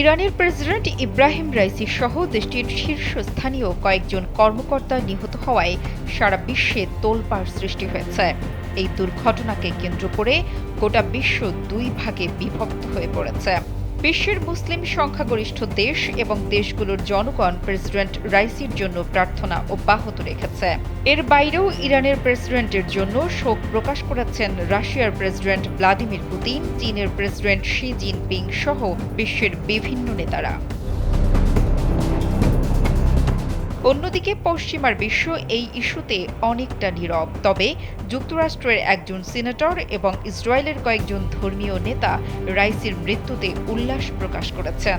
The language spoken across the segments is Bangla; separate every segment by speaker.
Speaker 1: ইরানের প্রেসিডেন্ট ইব্রাহিম রাইসি সহ দেশটির শীর্ষস্থানীয় কয়েকজন কর্মকর্তা নিহত হওয়ায় সারা বিশ্বে তোলপাড় সৃষ্টি হয়েছে। এই দুর্ঘটনাকে কেন্দ্র করে গোটা বিশ্ব দুই ভাগে বিভক্ত হয়ে পড়েছে। বিশ্বের মুসলিম সংখ্যাগরিষ্ঠ দেশ এবং দেশগুলোর জনগণ প্রেসিডেন্ট রাইসির জন্য প্রার্থনা অব্যাহত রেখেছে। এর বাইরেও ইরানের প্রেসিডেন্টের জন্য শোক প্রকাশ করেছেন রাশিয়ার প্রেসিডেন্ট ভ্লাদিমির পুতিন, চীনের প্রেসিডেন্ট শি জিনপিং সহ বিশ্বের বিভিন্ন নেতারা। অন্যদিকে পশ্চিমার বিশ্ব এই ইস্যুতে অনেকটা নীরব। তবে যুক্তরাষ্ট্রের একজন সিনেটর এবং ইসরায়েলের কয়েকজন ধর্মীয় নেতা রাইসির মৃত্যুতে উল্লাস প্রকাশ করেছেন।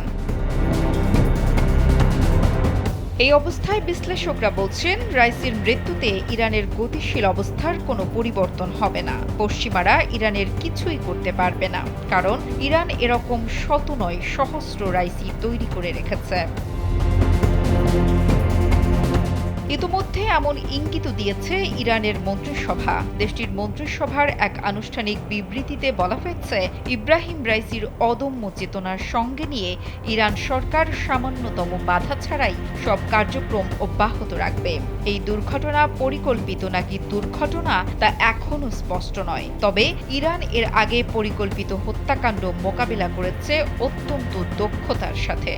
Speaker 1: এই অবস্থায় বিশ্লেষকরা বলছেন, রাইসির মৃত্যুতে ইরানের গতিশীল অবস্থার কোনো পরিবর্তন হবে না। পশ্চিমারা ইরানের কিছুই করতে পারবে না, কারণ ইরান এরকম শত নয়, সহস্র রাইসি তৈরি করে রেখেছে। ইতোমধ্যে এমন ইঙ্গিত দিয়েছে ইরানের মন্ত্রিসভা। দেশটির মন্ত্রিসভার এক আনুষ্ঠানিক বিবৃতিতে বলা হয়েছে, ইব্রাহিম রাইসির অদম্য চেতনার সঙ্গে নিয়ে ইরান সরকার সামান্যতম বাধা ছাড়াই সব কার্যক্রম অব্যাহত রাখবে। এই দুর্ঘটনা পরিকল্পিত নাকি দুর্ঘটনা, তা এখনও স্পষ্ট নয়। তবে ইরান এর আগে পরিকল্পিত হত্যাকাণ্ড মোকাবিলা করেছে অত্যন্ত দক্ষতার সাথে।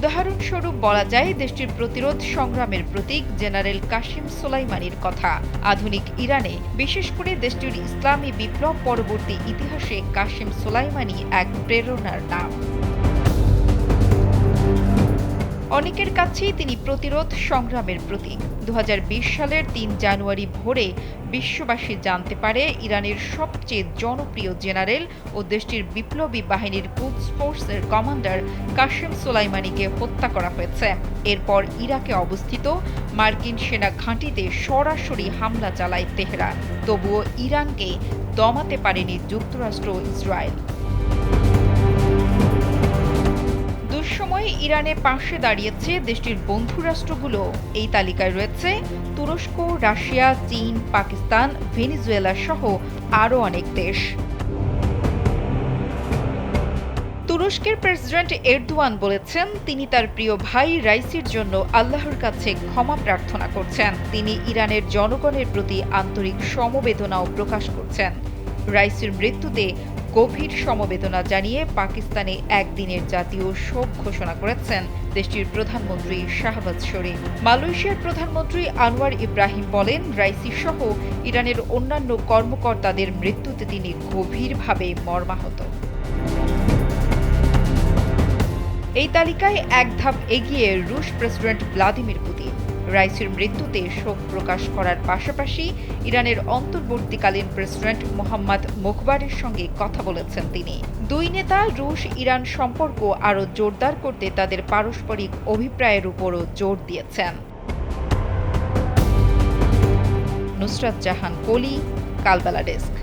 Speaker 1: উদাহরণস্বরূপ বলা যায়, দেশটির প্রতিরোধ সংগ্রামের প্রতীক জেনারেল কাশিম সোলাইমানির কথা। আধুনিক ইরানে, বিশেষ করে দেশটির ইসলামী বিপ্লব পরবর্তী ইতিহাসে কাশিম সোলাইমানি এক প্রেরণার নাম। অনেকের কাছেই তিনি প্রতিরোধ সংগ্রামের প্রতীক। দু হাজার বিশ সালের তিন জানুয়ারি ভোরে বিশ্ববাসী জানতে পারে, ইরানের সবচেয়ে জনপ্রিয় জেনারেল ও দেশটির বিপ্লবী বাহিনীর কুদস ফোর্সের কমান্ডার কাশেম সোলাইমানিকে হত্যা করা হয়েছে। এরপর ইরাকে অবস্থিত মার্কিন সেনা ঘাঁটিতে সরাসরি হামলা চালায় তেহরান। তবুও ইরানকে দমাতে পারেনি যুক্তরাষ্ট্র ইসরায়েল। দুঃসময়ে ইরানের পাশে দাঁড়িয়েছে দেশটির বন্ধু রাষ্ট্রগুলো। এই তালিকায় রয়েছে তুরস্ক, রাশিয়া, চীন, পাকিস্তান, ভেনিজুয়েলা সহ আরও অনেক দেশ। তুরস্কের প্রেসিডেন্ট এরদোয়ান বলেছেন, তিনি তার প্রিয় ভাই রাইসির জন্য আল্লাহর কাছে ক্ষমা প্রার্থনা করছেন। তিনি ইরানের জনগণের প্রতি আন্তরিক সমবেদনাও প্রকাশ করছেন। রাইসির মৃত্যুতে গভীর সমবেদনা জানিয়ে পাকিস্তানে একদিনের জাতীয় শোক ঘোষণা করেছেন দেশটির প্রধানমন্ত্রী শাহবাজ শরীফ। মালয়েশিয়ার প্রধানমন্ত্রী আনোয়ার ইব্রাহিম বলেন, রাইসি সহ ইরানের অন্যান্য কর্মকর্তাদের মৃত্যুতে তিনি গভীরভাবে মর্মাহত। এই তালিকায় এক ধাপ এগিয়ে রুশ প্রেসিডেন্ট ভ্লাদিমির পুতিন। রাইসির মৃত্যুতে শোক প্রকাশ করার পাশাপাশি ইরানের অন্তর্বর্তীকালীন প্রেসিডেন্ট মোহাম্মদ মুখবারের সঙ্গে কথা বলেছেন তিনি। দুই নেতা রুশ ইরান সম্পর্ক আরও জোরদার করতে তাদের পারস্পরিক অভিপ্রায়ের উপরও জোর দিয়েছেন। নুসরাত জাহান কলি কালবেলা ডেস্ক।